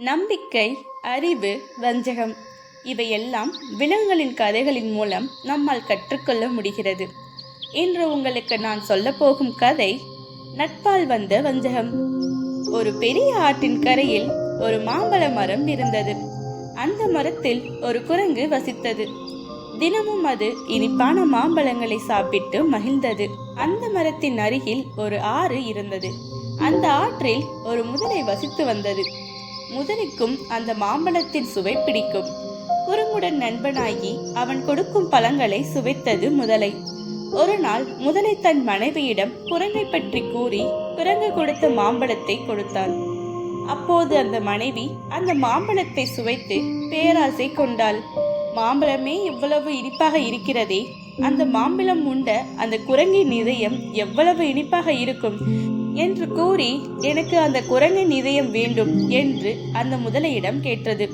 நம்பிக்கை அறிவு வஞ்சகம் இவையெல்லாம் விலங்குகளின் கதைகளின் மூலம் நம்மால் கற்றுக்கொள்ள முடிகிறது. இன்று உங்களுக்கு நான் சொல்லப்போகும் கதை நட்பால் வந்த வஞ்சகம். ஒரு பெரிய ஆற்றின் கரையில் ஒரு மாம்பழ மரம் இருந்தது. அந்த மரத்தில் ஒரு குரங்கு வசித்தது. தினமும் அது இனிப்பான மாம்பழங்களை சாப்பிட்டு மகிழ்ந்தது. அந்த மரத்தின் அருகில் ஒரு ஆறு இருந்தது. அந்த ஆற்றில் ஒரு முதலை வசித்து வந்தது. முதலைக்கும் அந்த மாம்பழத்தின் சுவை பிடிக்கும். குரங்குடன் நண்பனாகி அவன் கொடுக்கும் பழங்களை சுவைத்தது முதலை. ஒரு நாள் முதலை தன் மனைவியிடம் குரங்கை பற்றி கூறி குரங்கு கொடுத்த மாம்பழத்தை கொடுத்தான். அப்போது அந்த மனைவி அந்த மாம்பழத்தை சுவைத்து பேராசை கொண்டாள். மாம்பழமே இவ்வளவு இனிப்பாக இருக்கிறதே அந்த மாம்பழம் உண்ட அந்த குரங்கின் இதயம் எவ்வளவு இனிப்பாக இருக்கும் என்று கூறி எனக்கு அந்த குரங்கின் இதயம் வேண்டும் என்று அந்த முதலையிடம் கேட்டது.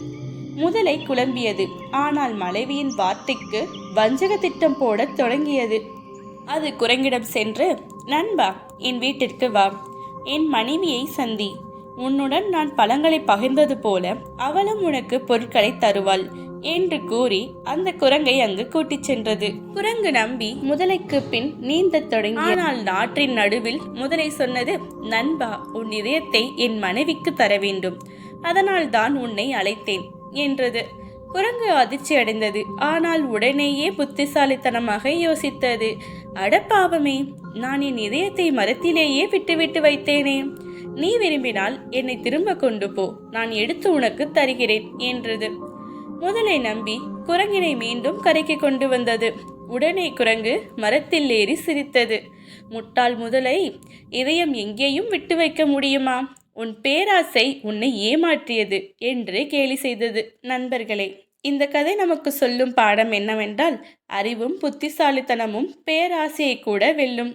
முதலை குழம்பியது. ஆனால் மனைவியின் வார்த்தைக்கு வஞ்சக திட்டம் போடத் தொடங்கியது. அது குரங்கிடம் சென்று நண்பா என் வீட்டிற்கு வா. என் மனைவியை சந்தி. உன்னுடன் நான் பழங்களை பகிர்ந்தது போல அவளும் உனக்கு பொருட்களை தருவாள். என்று கூறி அந்த குரங்கை அங்கு கூட்டிச் சென்றது. குரங்கு நம்பி முதலைக்கு பின் நீந்தத் தொடங்கி ஆனால் நாற்றின் நடுவில் முதலை சொன்னது நண்பா உன் இதயத்தை என் மனைவிக்கு தர வேண்டும். அதனால் தான் உன்னை அழைத்தேன் என்றது. குரங்கு அதிர்ச்சி அடைந்தது. ஆனால் உடனேயே புத்திசாலித்தனமாக யோசித்தது அடப்பாவமே நான் என் இதயத்தை மரத்திலேயே விட்டுவிட்டு வைத்தேனே. நீ விரும்பினால் என்னை திரும்ப கொண்டு போ. நான் எடுத்து உனக்கு தருகிறேன் என்றது. முதலை நம்பி குரங்கினை மீண்டும் கரைக்கு கொண்டு வந்தது. உடனே குரங்கு மரத்தில் ஏறி சிரித்தது. முட்டாள் முதலை இதயம் எங்கேயும் விட்டு வைக்க முடியுமா? உன் பேராசை உன்னை ஏமாற்றியது என்று கேலி செய்தது. நண்பர்களே இந்த கதை நமக்கு சொல்லும் பாடம் என்னவென்றால் அறிவும் புத்திசாலித்தனமும் பேராசையை கூட வெல்லும்.